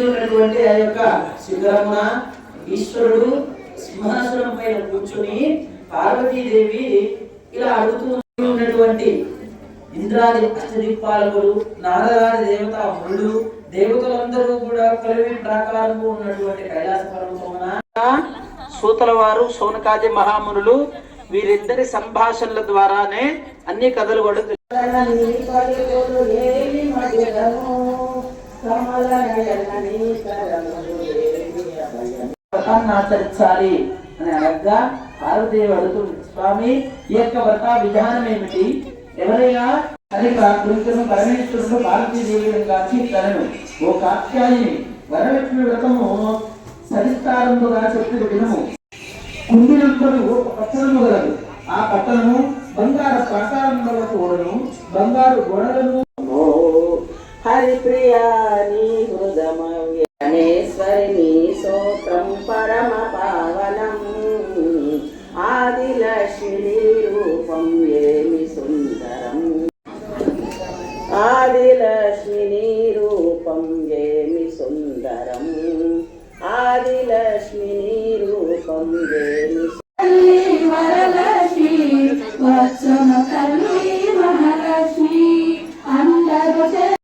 ఉన్నటువంటి ఆ యొక్క శిఖరమున ఈశ్వరుడు సింహాసనం పైన కూర్చుని పార్వతీదేవి ఇలా అడుగుతూ ఉన్నటువంటి ఇంద్రాది అష్టదిక్పాలకులు నారదాది దేవత మునులు దేవతలందరూ కూడా కలివి ప్రాకారము ఉన్నటువంటి కైలాస పర్వతమున సూతల వారు సోనకాది మహామునులు వీరిద్దరి సంభాషణల ద్వారానే అన్ని కథలు కూడా ఆచరించాలి అని అనగా పార్వదేవి అడుగుతుంది స్వామి ఈ యొక్క వ్రత విధానం ఏమిటి? ఎవరైనా కనుక కృష్ణుడు పరమేశ్వరుడు పార్వతీదేవి కాచి తనను ఓ కాత్యాయిని వరలక్ష్మి వ్రతము సవిస్తారముగా చెప్పిన వినము కుండినంతలు ఒక పట్టణము గలదు. ఆ పట్టణము బంగారు ప్రాకారముల కూడను. బంగారు గోడలను హరిప్రియాని హృదమేశ్వరి నీ సూత్రం పరమ పావనం ఆదిలక్ష్మి రూపం ఏమి సుందరం. ఆదిలక్ష్మి రూపం ఏమి సుందరం. ఆదిలక్ష్మి రూపం ఏమి వరలక్ష్మి వచ్చును తల్లి మహాలక్ష్మి అందరూ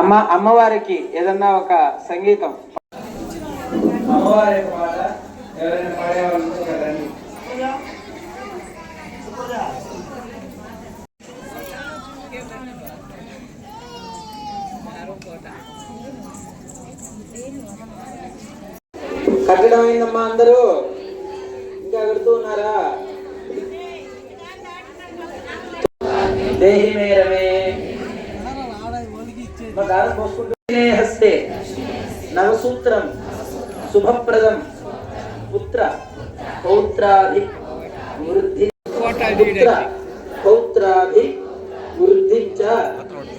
అమ్మ అమ్మవారికి ఏదన్నా ఒక సంగీతం. అమ్మవారి పాట ఎవరైనా పాడేవాళ్ళు. కట్టడం అయిందమ్మా అందరూ. ఇంకా కడుతూ ఉన్నారా? దేహి మేరమే. మా దారి పోసుకుంటూనే హస్తే నవసూత్రం శుభప్రదం పుత్ర పౌత్రాభి వృద్ధి పుత్ర పౌత్రాభి వృద్ధి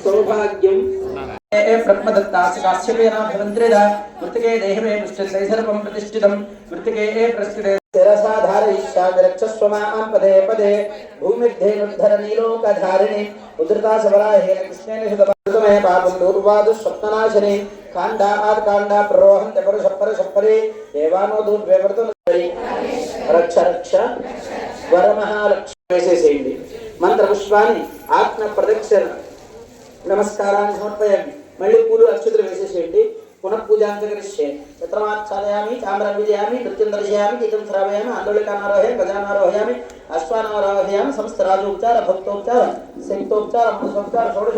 సౌభాగ్యం చ సౌభాగ్యం బ్రహ్మదత్తాశకాశ్యపేనాభిమంత్రిద మృతికే దేహమే పృష్ఠైసర్వం ప్రతిష్ఠితం మృతికే ప్రస్థితే శిరసాధారయిష్యాదిరక్షస్వ మాం పదే పదే భూమిర్ధేనుద్ధర నీలోకధారిణి ఉద్ధృతా సబలాహేన కృష్ణేన శతమే పాపం దూర్వాదు స్వప్ననాశని కాండాత్ కాండా ప్రరోహంత పరుష పరుష పరే దేవానో దూర్వేవర్తం రక్ష రక్ష వరమహాలక్ష్మి వేసేసేయండి మంత్ర పుష్పాన్ని ఆత్మ ప్రదక్షిణ నమస్కారాన్ని సమర్పయామి మళ్ళీ పూలు అక్షతులు వేసేసేయండి. పునః పూజాంతకరిష్యే చిత్రమాచ్ఛాదయామి చామరం విజయామి నృత్యం దర్శయామి గీతం శ్రావయామి ఆందోళికానారోహయామి గజానారోహయామి అశ్వానారోహయామి సంస్థ రాజోపచార భక్తోపచార శక్తోపచార అమృతోపచార షోడశ